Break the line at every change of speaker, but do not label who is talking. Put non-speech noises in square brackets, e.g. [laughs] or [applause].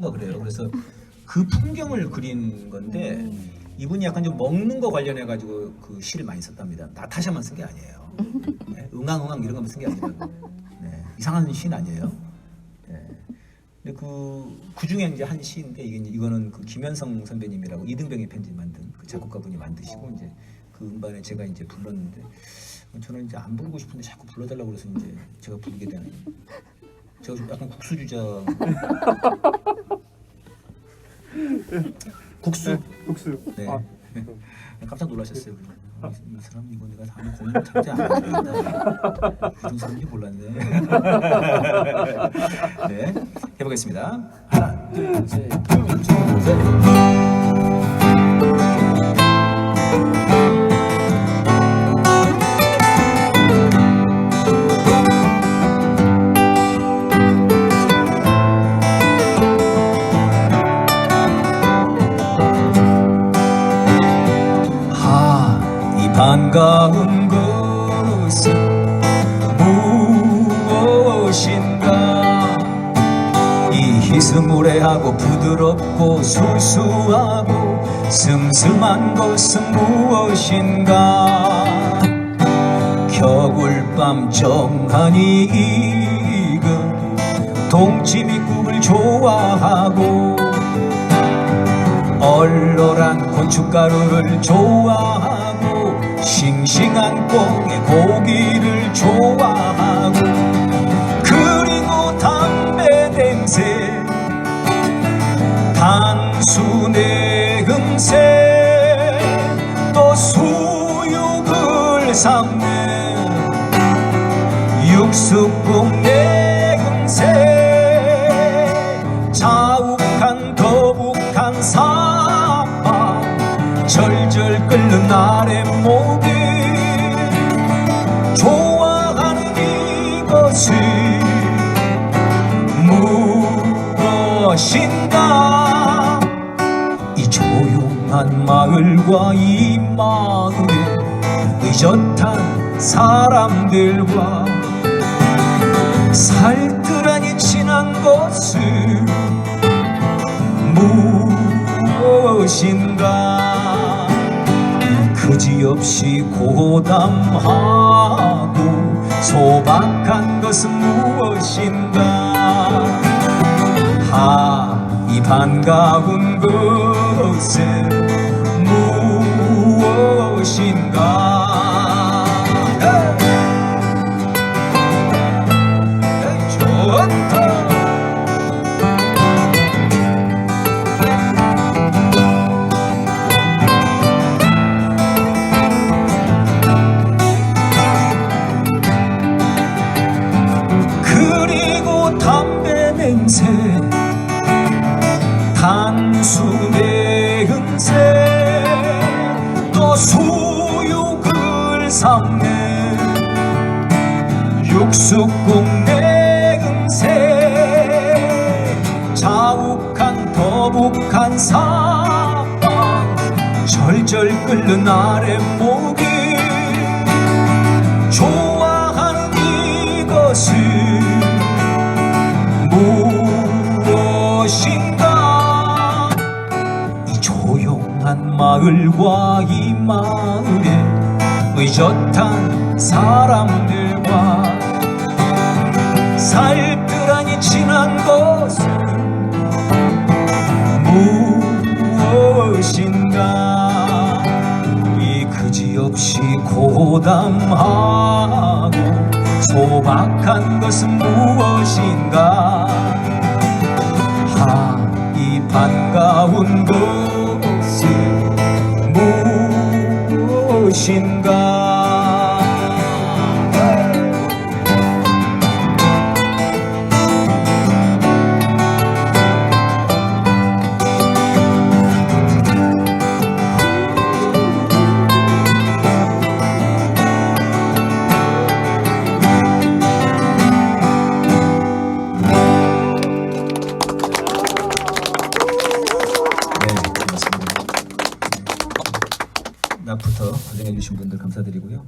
거 그래요. 그래서 그 풍경을 그린 건데 이분이 약간 좀 먹는 거 관련해 가지고 그 시를 많이 썼답니다. 나타샤만 쓴 게 아니에요. 네, 응앙응앙 이런 거만 쓴 게 아니라 네, 이상한 시는 아니에요. 네. 근데 그, 그 중에 이제 한 시인데 이게 이거는 그 김현성 선배님이라고 이등병의 편지 만든 그 작곡가분이 만드시고 이제 그 음반에 제가 이제 불렀는데 저는 이제 안 부르고 싶은데 자꾸 불러달라고 그래서 이제 제가 부르게 되는 제가 좀 약간 국수 주자 [laughs] 국수
국수.
네.
아,
깜짝 놀라셨어요. 이, 이 사람 이거 내가 다음에 공연을 참지 안 하겠다. 그런 사람인지 몰랐네. [laughs] 네, 해보겠습니다. 하나, 둘, 셋, 둘, 둘, 셋. 반가운 것은 무엇인가? 이 희스무레하고 부드럽고 수수하고 슴슴한 것은 무엇인가? 겨울밤 정한이 익은 동치미국을 좋아하고 얼얼한 고춧가루를 좋아하고 싱싱한 꽁의 고기를 좋아하고 그리고 담배 냄새 단수 내음새 또 수육을 삶는 육수국 내음새 자욱한 더북한 사파 절절 끓는 아랫 무엇인가? 이 조용한 마을과 이 마을에 의젓한 사람들과 살뜰하니 친한 것은 무엇인가? 그지없이 고담하고 소박한 것은 무엇인가 하, 이 반가운 것은 내음새 또 수육을 삶는 육수국 내음새 자욱한 더북한 사방 절절 끓는 아랫목 한 마을과 이 마을에 의젓한 사람들과 살뜰하니 친한 것은 무엇인가? 이 그지없이 고담하고 소박한 것은 무엇인가 무 시청해주신 분들 감사드리고요.